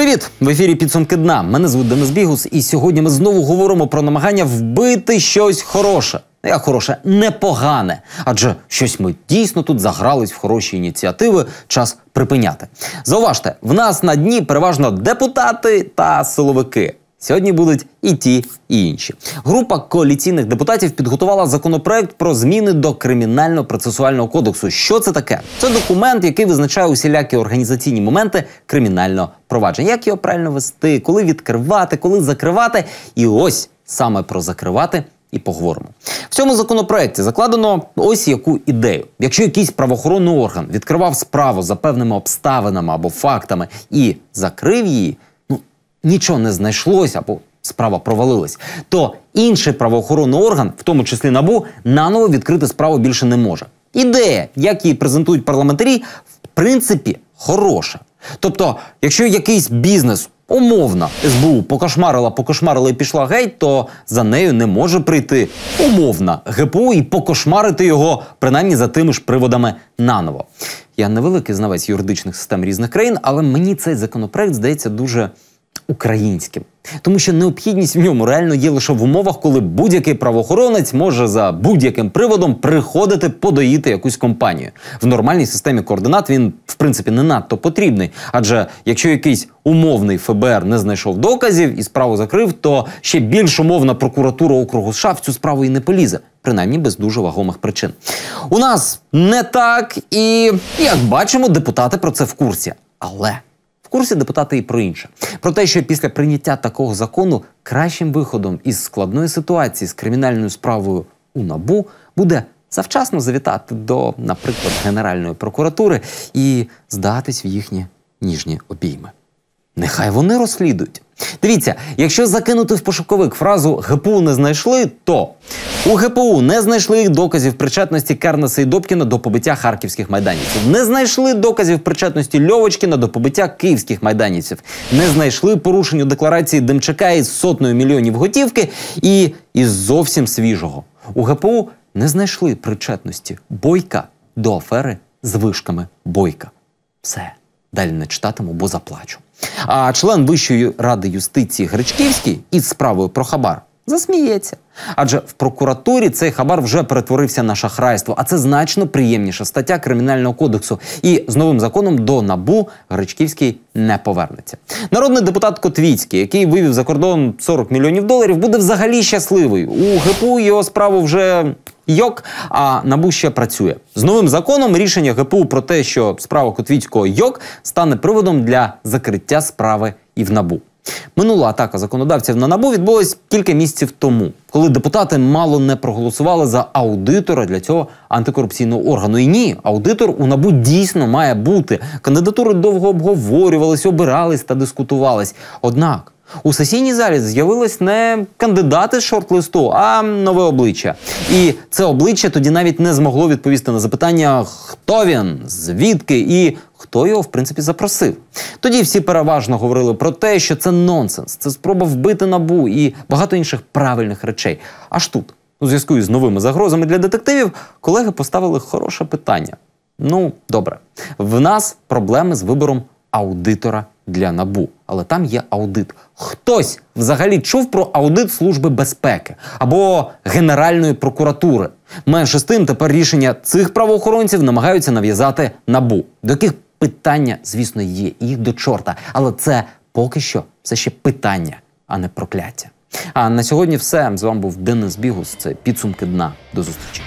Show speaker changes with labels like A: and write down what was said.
A: Привіт! В ефірі підсумки дна. Мене звуть Денис Бігус, і сьогодні ми знову говоримо про намагання вбити щось хороше. Ну, Як хороше, непогане. Адже щось ми дійсно тут загрались в хороші ініціативи. Час припиняти. Зауважте, в нас на дні переважно депутати та силовики. Сьогодні будуть і ті, і інші. Група коаліційних депутатів підготувала законопроект про зміни до кримінально-процесуального кодексу. Що це таке? Це документ, який визначає усілякі організаційні моменти кримінального провадження. Як його правильно вести, коли відкривати, коли закривати. І ось саме про закривати. І поговоримо в цьому законопроекті. Закладено ось яку ідею. Якщо якийсь правоохоронний орган відкривав справу за певними обставинами або фактами і закрив її, нічого не знайшлося або справа провалилась, то інший правоохоронний орган, в тому числі набу, наново відкрити справу більше не може. Ідея, як її презентують парламентарі, в принципі, хороша. Тобто, якщо якийсь бізнес умовно СБУ покошмарила, покошмарила і пішла геть, то за нею не може прийти умовно ГПУ і покошмарити його принаймні за тими ж приводами наново. Я невеликий знавець юридичних систем різних країн, але мені цей законопроект здається дуже українським. Тому що необхідність в ньому реально є лише в умовах, коли будь-який правоохоронець може за будь-яким приводом приходити подоїти якусь компанію. В нормальній системі координат він, в принципі, не надто потрібний. Адже якщо якийсь умовний ФБР не знайшов доказів і справу закрив, то ще більш умовна прокуратура округу США в цю справу і не полізе. Принаймні без дуже вагомих причин. У нас не так, і як бачимо, депутати про це в курсі. Але курсі депутати і про інше. Про те, що після прийняття такого закону кращим виходом із складної ситуації з кримінальною справою у набу буде завчасно завітати до, наприклад, Генеральної прокуратури і здатись в їхні ніжні обійми. Нехай вони розслідують. Дивіться, якщо закинути в пошуковик фразу ГПУ не знайшли, то у ГПУ не знайшли доказів причетності Кернеса і Добкіна до побиття харківських майданівців, не знайшли доказів причетності Льовочкіна до побиття київських майданівців, не знайшли порушень у декларації Демчака із сотнею мільйонів готівки і із зовсім свіжого. У ГПУ не знайшли причетності Бойка до афери з вишками Бойка. Все. Далі не читатиму, бо заплачу. А член Вищої ради юстиції Гречківський із справою про хабар засміється. Адже в прокуратурі цей хабар вже перетворився на шахрайство, а це значно приємніша стаття кримінального кодексу. І з новим законом до набу Гречківський не повернеться. Народний депутат Котвіцький, який вивів за кордон 40 мільйонів доларів, буде взагалі щасливий. У ГПУ його справу вже йок, а набу ще працює. З новим законом рішення ГПУ про те, що справа Котвіцького йок стане приводом для закриття справи і в набу. Минула атака законодавців на набу відбулась кілька місяців тому, коли депутати мало не проголосували за аудитора для цього антикорупційного органу. І ні, аудитор у набу дійсно має бути. Кандидатури довго обговорювались, обирались та дискутувались. Однак. У сесійній залі з'явились не кандидати з шорт-листу, а нове обличчя. І це обличчя тоді навіть не змогло відповісти на запитання, хто він, звідки і хто його в принципі запросив. Тоді всі переважно говорили про те, що це нонсенс, це спроба вбити набу і багато інших правильних речей. Аж тут, у зв'язку із новими загрозами для детективів, колеги поставили хороше питання. Ну, добре, в нас проблеми з вибором аудитора для набу, але там є аудит. Хтось взагалі чув про аудит Служби безпеки або Генеральної прокуратури. Менше з тим, тепер рішення цих правоохоронців намагаються нав'язати набу, до яких питання, звісно, є, їх до чорта. Але це поки що все ще питання, а не прокляття. А на сьогодні все. З вами був Денис Бігус. Це підсумки дна. До зустрічі.